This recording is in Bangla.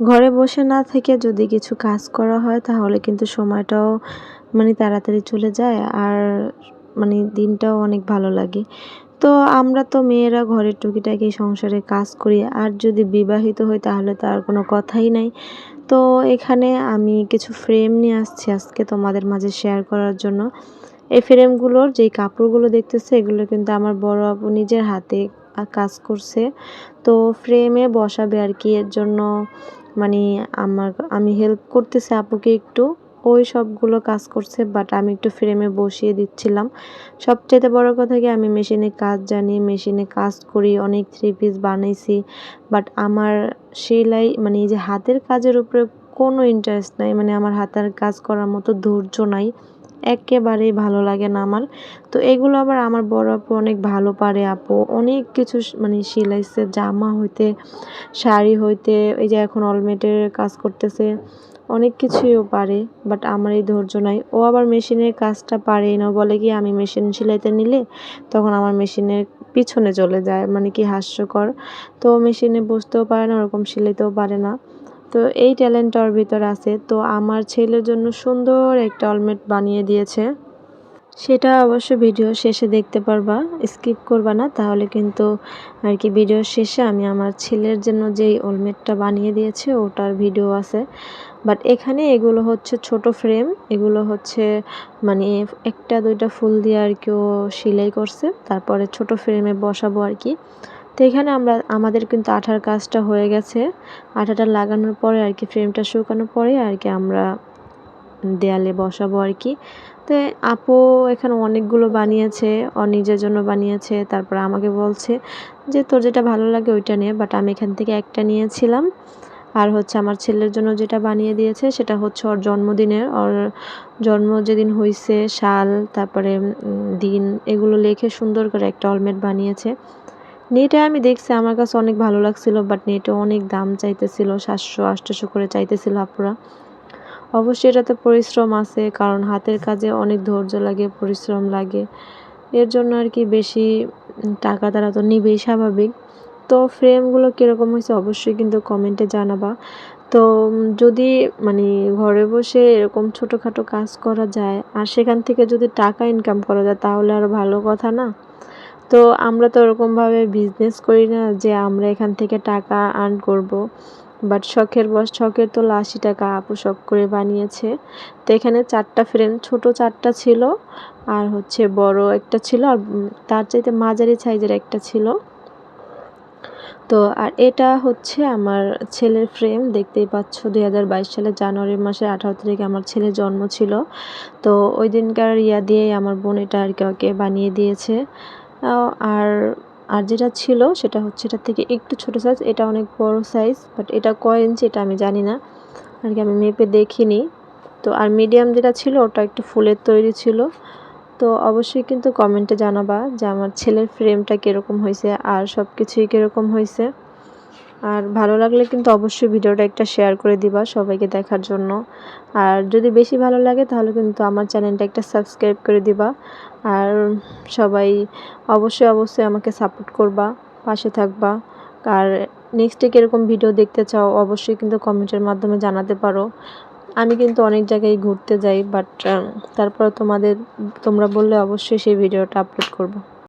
ঘরে বসে না থেকে যদি কিছু কাজ করা হয়, তাহলে কিন্তু সময়টাও মানে তাড়াতাড়ি চলে যায় আর মানে দিনটাও অনেক ভালো লাগে। তো আমরা তো মেয়েরা ঘরের টুকিটাকি সংসারে কাজ করি, আর যদি বিবাহিত হই তাহলে তো আর কোনো কথাই নাই। তো এখানে আমি কিছু ফ্রেম নিয়ে আসছি আজকে তোমাদের মাঝে শেয়ার করার জন্য। এই ফ্রেমগুলোর যেই কাপড়গুলো দেখতেছে, এগুলো কিন্তু আমার বড় আপু নিজের হাতে কাজ করছে। তো ফ্রেমে বসাবে আর কি, এর জন্য মানে আমার, আমি হেল্প করতেছি আপুকে একটু। ওই সবগুলো কাজ করছে বাট আমি একটু ফ্রেমে বসিয়ে দিচ্ছিলাম। সবচেয়ে বড় কথা কি, আমি মেশিনে কাজ জানি মেশিনে কাজ করি, অনেক থ্রি পিস বানাইছি। বাট আমার সেলাই মানে এই যে হাতের কাজের উপরে কোনো ইন্টারেস্ট নাই মানে আমার হাতের কাজ করার মতো ধৈর্য নাই। একেবারেই ভালো লাগে না আমার। তো এগুলো আবার আমার বড় আপু অনেক ভালো পারে আপু। অনেক কিছু মানে সিলাইছে, জামা হইতে, শাড়ি হইতে, এই যে এখন অলমেটের কাজ করতেছে, অনেক কিছুইও পারে বাট আমার এই ধৈর্য নাই। ও আবার মেশিনের কাজটা পারেই না বলে কি, আমি মেশিন সেলাইতে নিলে তখন আমার মেশিনের পিছনে চলে যায়। মানে কি হাস্যকর। তো মেশিনে বসতেও পারে না, ওরকম সেলাইতেও পারে না। তো এই ট্যালেন্ট ওর ভিতর আছে। তো আমার ছেলের জন্য সুন্দর একটা অলমেট বানিয়ে দিয়েছে। সেটা অবশ্য ভিডিও শেষে দেখতে পারবা, স্কিপ করবা না। তাহলে কিন্তু আর কি ভিডিও শেষে আমি আমার ছেলের জন্য যেই অলমেটটা বানিয়ে দিয়েছে, ওটার ভিডিও আছে। বাট এখানে এগুলো হচ্ছে ছোট ফ্রেম। এগুলো হচ্ছে মানে একটা দুইটা ফুল দিয়ে আর কি ও সেলাই করছে। তারপরে ছোট ফ্রেমে বসাবো আর কি। তো এখানে আমরা, আমাদের কিন্তু আঠার কাজটা হয়ে গেছে। আঠাটা লাগানোর পরে আর কি ফ্রেমটা শুকানোর পরে আর কি আমরা দেয়ালে বসাবো আর কি। তো আপু এখানে অনেকগুলো বানিয়েছে, ও নিজের জন্য বানিয়েছে, তারপর আমাকে বলছে যে, তোর যেটা ভালো লাগে ওইটা নিয়ে বাট আমি এখান থেকে একটা নিয়েছিলাম। আর হচ্ছে আমার ছেলের জন্য যেটা বানিয়ে দিয়েছে, সেটা হচ্ছে ওর জন্মদিনের। ওর জন্ম যেদিন হয়েছে সাল তারপরে দিন, এগুলো লেখে সুন্দর করে একটা অলমেট বানিয়েছে। নেটে আমি দেখছি আমার কাছে অনেক ভালো লাগছিল বাট নেটে অনেক দাম চাইতেছিল, সাতশো আটশোশো করে চাইতেছিল আপুরা। অবশ্যই এটাতে পরিশ্রম আছে, কারণ হাতের কাজে অনেক ধৈর্য লাগে, পরিশ্রম লাগে। এর জন্য আর কি বেশি টাকা তারা তো নিবেই স্বাভাবিক। তো ফ্রেমগুলো কীরকম হয়েছে অবশ্যই কিন্তু কমেন্টে জানাবা। তো যদি মানে ঘরে বসে এরকম ছোটোখাটো কাজ করা যায়, আর সেখান থেকে যদি টাকা ইনকাম করা যায়, তাহলে আরও ভালো কথা না? তো আমরা তো ওরকমভাবে বিজনেস করি না যে আমরা এখান থেকে টাকা আর্ন করব। বাট শখের বস শখের তো আশি টাকা আপু শখ করে বানিয়েছে। তো এখানে চারটা ফ্রেম ছোট চারটা ছিল আর হচ্ছে বড় একটা ছিল আর তার চাইতে মাঝারি সাইজের একটা ছিল। তো আর এটা হচ্ছে আমার ছেলের ফ্রেম দেখতেই পাচ্ছ দুই সালের জানুয়ারি মাসের আঠারো তারিখে আমার ছেলের জন্ম ছিল। তো ওই দিনকার ইয়া দিয়েই আমার বোন এটা আর কি ওকে বানিয়ে দিয়েছে। আর আর যেটা ছিল সেটা হচ্ছে এটার থেকে একটু ছোট সাইজ এটা অনেক বড় সাইজ বাট এটা কয় ইঞ্চি এটা আমি জানি না। আর কি আমি মেপে দেখিনি। তো, আর মিডিয়াম যেটা ছিল ওটা একটু ফুলের তৈরি ছিল। তো, অবশ্যই কিন্তু কমেন্টে জানাবা যে আমার ছেলের ফ্রেমটা কীরকম হয়েছে, আর সব কিছুই কীরকম হয়েছে। আর ভালো লাগলে কিন্তু অবশ্যই ভিডিওটা একটা শেয়ার করে দিবা সবাইকে দেখার জন্য। আর যদি বেশি ভালো লাগে তাহলে কিন্তু আমার চ্যানেলটা একটা সাবস্ক্রাইব করে দিবা। আর সবাই অবশ্যই অবশ্যই আমাকে সাপোর্ট করবা, পাশে থাকবা। আর নেক্সটে কীরকম ভিডিও দেখতে চাও অবশ্যই কিন্তু কমেন্টের মাধ্যমে জানাতে পারো। আমি কিন্তু অনেক জায়গায় ঘুরতে যাই বাট তারপর তোমাদের, তোমরা বললে অবশ্যই সেই ভিডিওটা আপলোড করব।